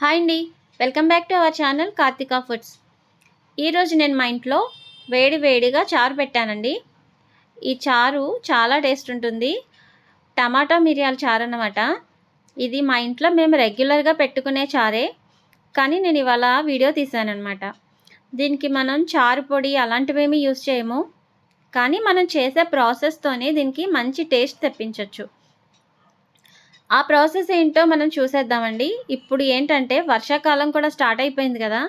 Hi అండి. Welcome back to our channel Karthika foods. ఈరోజు నేను మా ఇంట్లో వేడి వేడిగా చారు పెట్టానండి. ఈ చారు చాలా టేస్ట్ ఉంటుంది. టమాటా మిరియాల చారు అన్నమాట. ఇది మా ఇంట్లో మేము రెగ్యులర్గా పెట్టుకునే చారే. కానీ నేను ఇవాళ వీడియో తీశానమాట దీనికి మనం చారు పొడి అలాంటివేమీ యూస్ చేయము. కానీ మనం చేసే ప్రాసెస్తోనే దీనికి మంచి టేస్ట్ తెప్పించవచ్చు ఆ ప్రాసెస్ ఏంటో మనం చూసేద్దామండి. ఇప్పుడు ఏంటంటే వర్షాకాలం కూడా స్టార్ట్ అయిపోయింది కదా.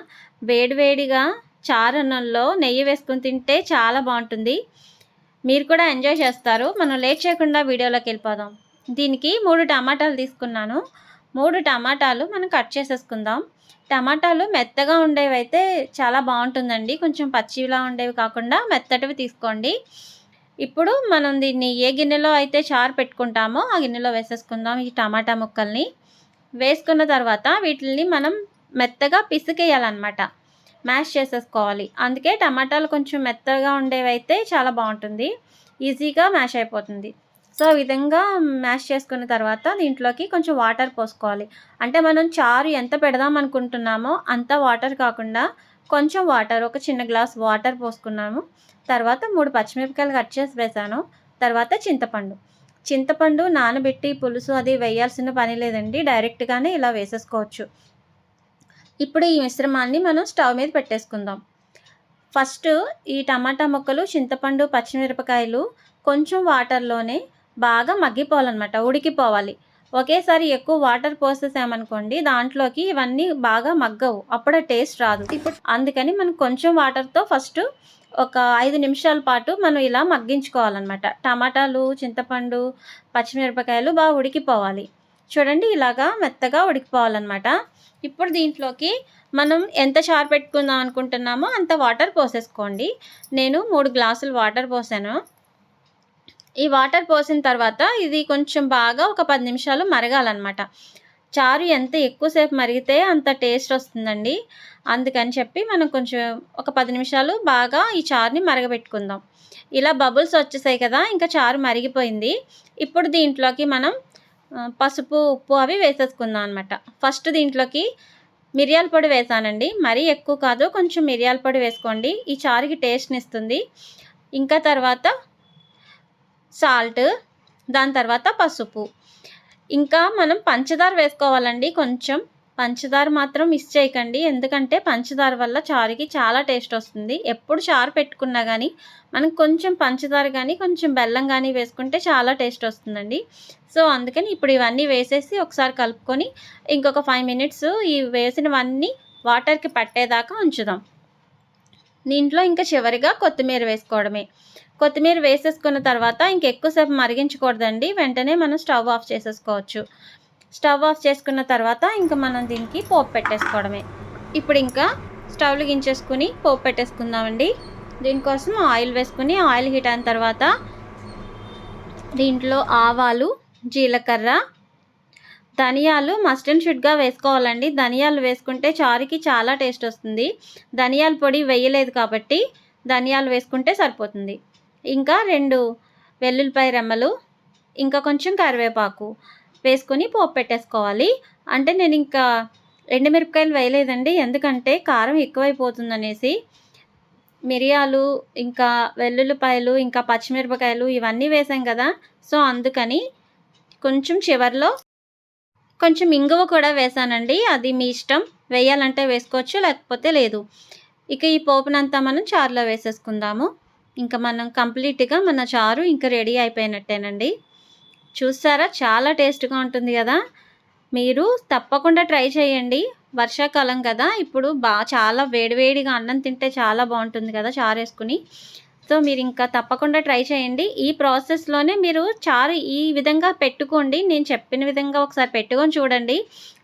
వేడివేడిగా చారన్నంలో నెయ్యి వేసుకుని తింటే చాలా బాగుంటుంది. మీరు కూడా ఎంజాయ్ చేస్తారు. మనం లేట్ చేయకుండా వీడియోలోకి వెళ్ళిపోదాం. దీనికి మూడు టమాటాలు తీసుకున్నాను. మూడు టమాటాలు మనం కట్ చేసేసుకుందాం. టమాటాలు మెత్తగా ఉండేవి అయితే చాలా బాగుంటుందండి. కొంచెం పచ్చిలా ఉండేవి కాకుండా మెత్తటివి తీసుకోండి. ఇప్పుడు మనం దీన్ని ఏ గిన్నెలో అయితే చారు పెట్టుకుంటామో ఆ గిన్నెలో వేసేసుకుందాం ఈ టమాటా ముక్కల్ని. వేసుకున్న తర్వాత వీటిని మనం మెత్తగా పిసికేయాలన్నమాట. మ్యాష్ చేసేసుకోవాలి. అందుకే టమాటాలు కొంచెం మెత్తగా ఉండేవి అయితే చాలా బాగుంటుంది. ఈజీగా మ్యాష్ అయిపోతుంది. సో విధంగా మ్యాష్ చేసుకున్న తర్వాత దీంట్లోకి కొంచెం వాటర్ పోసుకోవాలి. అంటే మనం చారు ఎంత పెడదాం అనుకుంటున్నామో అంత వాటర్ కాకుండా కొంచెం వాటర్ ఒక చిన్న గ్లాస్ వాటర్ పోసుకున్నాము తర్వాత మూడు పచ్చిమిరపకాయలు కట్ చేసి వేసాను. తర్వాత చింతపండు. చింతపండు నానబెట్టి పులుసు అది వేయాల్సిన పని లేదండి. డైరెక్ట్గానే ఇలా వేసేసుకోవచ్చు. ఇప్పుడు ఈ మిశ్రమాన్ని మనం స్టవ్ మీద పెట్టేసుకుందాం. ఫస్ట్ ఈ టమాటా ముక్కలు చింతపండు పచ్చిమిరపకాయలు కొంచెం వాటర్లోనే బాగా మగ్గిపోవాలన్నమాట. ఉడికిపోవాలి. ఒకేసారి ఎక్కువ వాటర్ పోసేసామనుకోండి దాంట్లోకి ఇవన్నీ బాగా మగ్గవు. అప్పుడే టేస్ట్ రాదు. ఇప్పుడు? అందుకని మనం కొంచెం వాటర్తో ఫస్ట్ ఒక ఐదు నిమిషాల పాటు మనం ఇలా మగ్గించుకోవాలన్నమాట. టమాటాలు చింతపండు పచ్చిమిరపకాయలు బాగా ఉడికిపోవాలి. చూడండి ఇలాగా మెత్తగా ఉడికిపోవాలన్నమాట. ఇప్పుడు దీంట్లోకి మనం ఎంత చారు పెట్టుకుందాం అనుకుంటున్నామో అంత వాటర్ పోసేసుకోండి. నేను మూడు గ్లాసులు వాటర్ పోసాను. ఈ వాటర్ పోసిన తర్వాత ఇది కొంచెం బాగా ఒక పది నిమిషాలు మరగాలన్నమాట. చారు ఎంత ఎక్కువసేపు మరిగితే అంత టేస్ట్ వస్తుందండి. అందుకని చెప్పి మనం కొంచెం ఒక పది నిమిషాలు బాగా ఈ చారుని మరగబెట్టుకుందాం. ఇలా బబుల్స్ వచ్చేసాయి కదా ఇంకా చారు మరిగిపోయింది. ఇప్పుడు దీంట్లోకి మనం పసుపు ఉప్పు అవి వేసేసుకుందాం అనమాట ఫస్ట్ దీంట్లోకి మిరియాల పొడి వేసానండి. మరీ ఎక్కువ కాదు కొంచెం మిరియాల పొడి వేసుకోండి. ఈ చారుకి టేస్ట్ని ఇస్తుంది. ఇంకా తర్వాత సాల్ట్ దాని తర్వాత పసుపు. ఇంకా మనం పంచదార వేసుకోవాలండి. కొంచెం పంచదార మాత్రం మిస్ చేయకండి. ఎందుకంటే పంచదార వల్ల చారుకి చాలా టేస్ట్ వస్తుంది. ఎప్పుడు చారు పెట్టుకున్నా కానీ మనం కొంచెం పంచదార కానీ కొంచెం బెల్లం కానీ వేసుకుంటే చాలా టేస్ట్ వస్తుందండి. సో అందుకని ఇప్పుడు ఇవన్నీ వేసేసి ఒకసారి కలుపుకొని ఇంకొక ఫైవ్ మినిట్స్ ఈ వేసినవన్నీ వాటర్కి పట్టేదాకా ఉంచుదాం. దీంట్లో ఇంకా చివరిగా కొత్తిమీర వేసుకోవడమే. కొత్తిమీర వేసేసుకున్న తర్వాత ఇంకెక్కువసేపు మరిగించకూడదండి. వెంటనే మనం స్టవ్ ఆఫ్ చేసేసుకోవచ్చు. స్టవ్ ఆఫ్ చేసుకున్న తర్వాత ఇంకా మనం దీనికి పోపు పెట్టేసుకోవడమే. ఇప్పుడు ఇంకా స్టవ్లు గించేసుకుని పోపు పెట్టేసుకుందామండి. దీనికోసం ఆయిల్ వేసుకుని ఆయిల్ హీట్ అయిన తర్వాత దీంట్లో ఆవాలు జీలకర్ర ధనియాలు మస్ట్ అండ్ షుడ్గా వేసుకోవాలండి. ధనియాలు వేసుకుంటే చారుకి చాలా టేస్ట్ వస్తుంది. ధనియాల పొడి వేయలేదు కాబట్టి ధనియాలు వేసుకుంటే సరిపోతుంది. ఇంకా రెండు వెల్లుల్లిపాయ రెమ్మలు ఇంకా కొంచెం కరివేపాకు వేసుకొని పోపు పెట్టేసుకోవాలి. అంటే నేను ఇంకా ఎండుమిరపకాయలు వేయలేదండి. ఎందుకంటే కారం ఎక్కువైపోతుందనేసి మిరియాలు ఇంకా వెల్లుల్లిపాయలు ఇంకా పచ్చిమిరపకాయలు ఇవన్నీ వేసాం కదా. సో అందుకని కొంచెం చివరిలో కొంచెం ఇంగువ కూడా వేసానండి. అది మీ ఇష్టం. వేయాలంటే వేసుకోవచ్చు లేకపోతే లేదు. ఇక ఈ పోపునంతా మనం చారులో వేసేసుకుందాము. ఇంకా మనం కంప్లీట్గా మన చారు ఇంకా రెడీ అయిపోయినట్టేనండి. చూస్తారా? చాలా టేస్ట్గా ఉంటుంది కదా? మీరు తప్పకుండా ట్రై చేయండి. వర్షాకాలం కదా? ఇప్పుడు బా చాలా వేడివేడిగా అన్నం తింటే చాలా బాగుంటుంది కదా చారు వేసుకుని సో మీరు ఇంకా తప్పకుండా ట్రై చేయండి. ఈ ప్రాసెస్లోనే మీరు చారు ఈ విధంగా పెట్టుకోండి. నేను చెప్పిన విధంగా ఒకసారి పెట్టుకొని చూడండి.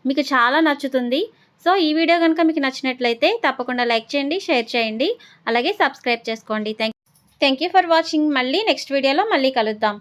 మీకు చాలా నచ్చుతుంది. సో ఈ వీడియో కనుక మీకు నచ్చినట్లయితే తప్పకుండా లైక్ చేయండి షేర్ చేయండి. అలాగే సబ్స్క్రైబ్ చేసుకోండి. Thank thank you for watching మళ్ళీ నెక్స్ట్ వీడియోలో మళ్ళీ కలుద్దాం.